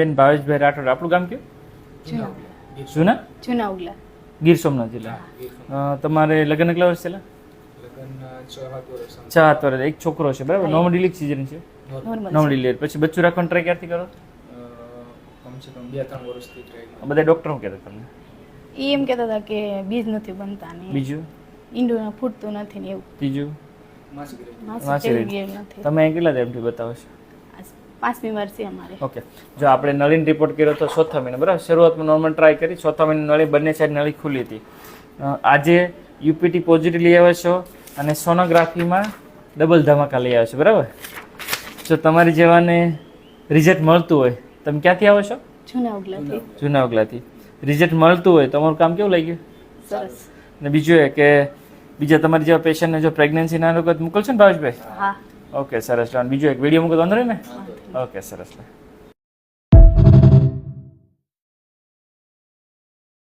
બેન ભાવેશભાઈ રાઠોડ આપણું ગામ કયું? જૂના જૂના? ઉગલા ગીર સોમનાથ જિલ્લા. તમારે લગ્ન કેટલા વર્ષ છેલ્લા છ સાત વર્ષ એક છોકરો છે બરાબર? નોર્મલ ડિલિક સિઝન છે. નોર્મલ. ડિલીક ડિલિવરી. પછી બચ્ચું રાખવાનું ટ્રાય ક્યારથી કરો? બધા ડૉક્ટર શું કહેતા તમને? એ એમ કહેતા હતા કે બીજ નથી બનતા ને. બીજું? ઈંડું ફૂટતું નથી ને એવું. ત્રીજું? નથી. તમે કેટલા ટાઈમથી બતાવો છો? પાંચમી વર્ષે અમારે. ઓકે. જો આપણે નળીન રિપોર્ટ કર્યો તો ચોથા મહિને બરાબર? શરૂઆતમાં નોર્મલ ટ્રાય કરી ચોથા મહિને નળી બંને સાઈડ નળી ખુલી હતી. આજે યુપીટી પોઝિટિવ લઈ આવ્યા છો અને સોનોગ્રાફીમાં ડબલ ધમાકા લઈ આવ્યા છો બરાબર? જો તમારી જેવાને રિઝલ્ટ મળતું હોય તમે ક્યાંથી આવો છો? જૂના ઉગલાથી જૂના રિઝલ્ટ મળતું હોય તમારું કામ કેવું લાગ્યું? સરસ. અને બીજું એ કે બીજા તમારી જેવા પેશન્ટને જો પ્રેગ્નન્સીના લોકો મોકલશો ને ભાવેશભાઈ? હા. ઓકે સરસ. બીજું એક વીડિયો મૂકો વાંધો ને? ઓકે સરસ.